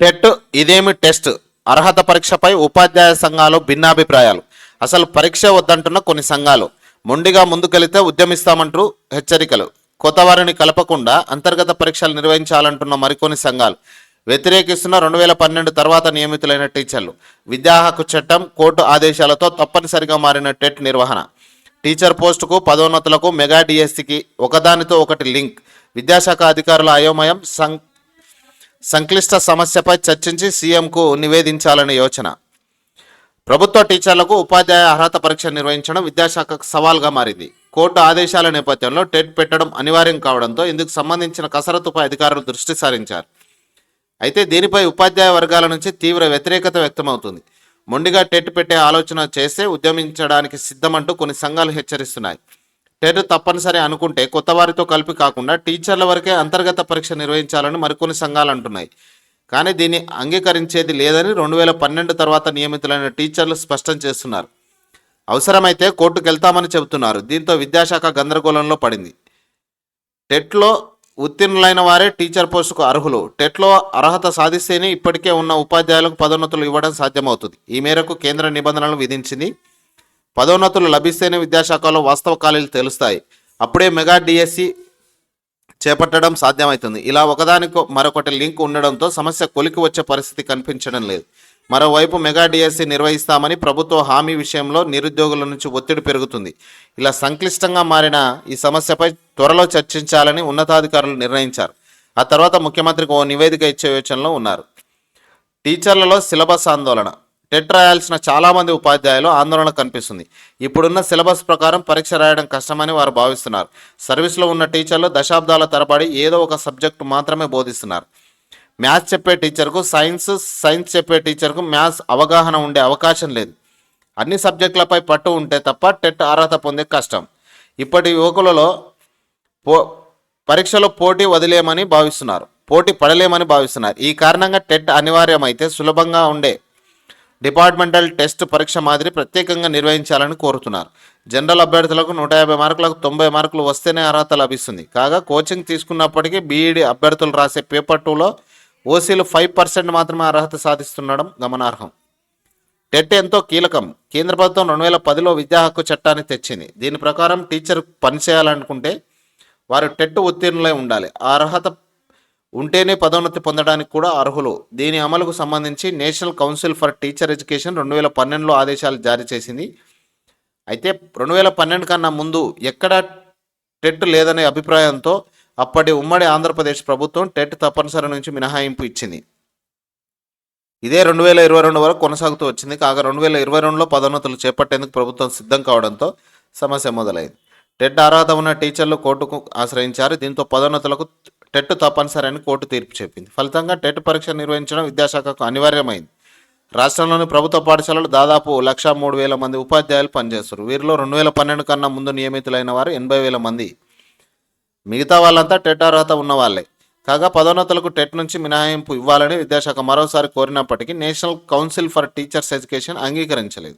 TET ఇదేమి test? అర్హత పరీక్షపై ఉపాధ్యాయ సంఘాలు భిన్నాభిప్రాయాలు. అసలు పరీక్ష వద్దంటున్న కొన్ని సంఘాలు. మొండిగా ముందుకెళితే ఉద్యమిస్తామంటూ హెచ్చరికలు. కొత్త వారిని కలపకుండా అంతర్గత పరీక్షలు నిర్వహించాలంటున్న మరికొన్ని సంఘాలు. వ్యతిరేకిస్తున్న రెండు వేల పన్నెండు తర్వాత నియమితులైన టీచర్లు. విద్యా హక్కు చట్టం కోర్టు ఆదేశాలతో తప్పనిసరిగా మారిన టెట్ నిర్వహణ. టీచర్ పోస్టుకు పదోన్నతులకు మెగా డిఎస్సికి ఒకదానితో ఒకటి లింక్. విద్యాశాఖ అధికారుల అయోమయం సం సంక్లిష్ట సమస్యపై చర్చించి సీఎంకు నివేదించాలని యోచన. ప్రభుత్వ టీచర్లకు ఉపాధ్యాయ అర్హత పరీక్ష నిర్వహించడం విద్యాశాఖకు సవాల్గా మారింది. కోర్టు ఆదేశాల నేపథ్యంలో టెట్ పెట్టడం అనివార్యం కావడంతో ఇందుకు సంబంధించిన కసరత్తుపై అధికారులు దృష్టి సారించారు. అయితే దీనిపై ఉపాధ్యాయ వర్గాల నుంచి తీవ్ర వ్యతిరేకత వ్యక్తమవుతుంది. మొండిగా టెట్ పెట్టే ఆలోచన చేస్తే ఉద్యమించడానికి సిద్ధమంటూ కొన్ని సంఘాలు హెచ్చరిస్తున్నాయి. టెట్ తప్పనిసరి అనుకుంటే కొత్త వారితో కలిపి కాకుండా టీచర్ల వరకే అంతర్గత పరీక్ష నిర్వహించాలని మరికొన్ని సంఘాలు అంటున్నాయి. కానీ దీన్ని అంగీకరించేది లేదని రెండు వేల పన్నెండు తర్వాత నియమితులైన టీచర్లు స్పష్టం చేస్తున్నారు. అవసరమైతే కోర్టుకు వెళ్తామని చెబుతున్నారు. దీంతో విద్యాశాఖ గందరగోళంలో పడింది. టెట్లో ఉత్తీర్ణులైన వారే టీచర్ పోస్టుకు అర్హులు. టెట్లో అర్హత సాధిస్తేనే ఇప్పటికే ఉన్న ఉపాధ్యాయులకు పదోన్నతులు ఇవ్వడం సాధ్యమవుతుంది. ఈ మేరకు కేంద్ర నిబంధనలు విధించింది పదోన్నతులు లభిస్తేనే విద్యాశాఖలో వాస్తవ ఖాళీలు తెలుస్తాయి. అప్పుడే మెగా డిఎస్సి చేపట్టడం సాధ్యమవుతుంది. ఇలా ఒకదానికి మరొకటి లింక్ ఉండడంతో సమస్య కొలికి వచ్చే పరిస్థితి కనిపించడం లేదు. మరోవైపు మెగా డిఎస్సి నిర్వహిస్తామని ప్రభుత్వ హామీ విషయంలో నిరుద్యోగుల నుంచి ఒత్తిడి పెరుగుతుంది. ఇలా సంక్లిష్టంగా మారిన ఈ సమస్యపై త్వరలో చర్చించాలని ఉన్నతాధికారులు నిర్ణయించారు. ఆ తర్వాత ముఖ్యమంత్రికి ఓ నివేదిక ఇచ్చే యోచనలో ఉన్నారు. టీచర్లలో సిలబస్ ఆందోళన. టెట్ రాయాల్సిన చాలామంది ఉపాధ్యాయులు ఆందోళన కనిపిస్తుంది. ఇప్పుడున్న సిలబస్ ప్రకారం పరీక్ష రాయడం కష్టమని వారు భావిస్తున్నారు. సర్వీస్లో ఉన్న టీచర్లు దశాబ్దాల తరబడి ఏదో ఒక సబ్జెక్టు మాత్రమే బోధిస్తున్నారు. మ్యాథ్స్ చెప్పే టీచర్కు సైన్స్ సైన్స్ చెప్పే టీచర్కు మ్యాథ్స్ అవగాహన ఉండే అవకాశం లేదు. అన్ని సబ్జెక్టులపై పట్టు ఉంటే తప్ప టెట్ అర్హత పొందే కష్టం. ఇప్పటి యువకులలో పో పరీక్షలో పోటీ వదిలేమని భావిస్తున్నారు. పోటీ పడలేమని భావిస్తున్నారు. ఈ కారణంగా టెట్ అనివార్యమైతే సులభంగా ఉండే డిపార్ట్మెంటల్ టెస్ట్ పరీక్ష మాదిరి ప్రత్యేకంగా నిర్వహించాలని కోరుతున్నారు. జనరల్ అభ్యర్థులకు నూట యాభై మార్కులకు తొంభై మార్కులు వస్తేనే అర్హత లభిస్తుంది. కాగా కోచింగ్ తీసుకున్నప్పటికీ బీఈడి అభ్యర్థులు రాసే పేపర్ టూలో ఓసీలు ఫైవ్ పర్సెంట్ మాత్రమే అర్హత సాధిస్తుండడం గమనార్హం. టెట్ ఎంతో కీలకం. కేంద్ర ప్రభుత్వం రెండు వేల పదిలో విద్యా హక్కు చట్టాన్ని తెచ్చింది. దీని ప్రకారం టీచర్ పనిచేయాలనుకుంటే వారు టెట్ ఉత్తీర్ణులై ఉండాలి. ఆ అర్హత ఉంటేనే పదోన్నతి పొందడానికి కూడా అర్హులు. దీని అమలుకు సంబంధించి national council for teacher education రెండు వేల పన్నెండులో ఆదేశాలు జారీ చేసింది. అయితే రెండు వేల పన్నెండు కన్నా ముందు ఎక్కడా టెట్ లేదనే అభిప్రాయంతో అప్పటి ఉమ్మడి ఆంధ్రప్రదేశ్ ప్రభుత్వం టెట్ తప్పనిసరి నుంచి మినహాయింపు ఇచ్చింది. ఇదే రెండు వేల ఇరవై రెండు వరకు కొనసాగుతూ వచ్చింది. కాగా రెండు వేల ఇరవై రెండులో పదోన్నతులు చేపట్టేందుకు ప్రభుత్వం సిద్ధం కావడంతో సమస్య మొదలైంది. టెట్ అర్హత ఉన్న టీచర్లు కోర్టుకు ఆశ్రయించారు. దీంతో పదోన్నతులకు టెట్ తప్పనిసరి అని కోర్టు తీర్పు చెప్పింది. ఫలితంగా టెట్ పరీక్ష నిర్వహించడం విద్యాశాఖకు అనివార్యమైంది. రాష్ట్రంలోని ప్రభుత్వ పాఠశాలలు దాదాపు లక్ష మూడు వేల మంది ఉపాధ్యాయులు పనిచేస్తారు వీరిలో రెండు వేల పన్నెండు కన్నా ముందు నియమితులైన వారు ఎనభై వేల మంది. మిగతా వాళ్ళంతా టెట్ అర్హత ఉన్న వాళ్ళే. కాగా పదోన్నతులకు టెట్ నుంచి మినహాయింపు ఇవ్వాలని విద్యాశాఖ మరోసారి కోరినప్పటికీ national council for teachers education అంగీకరించలేదు.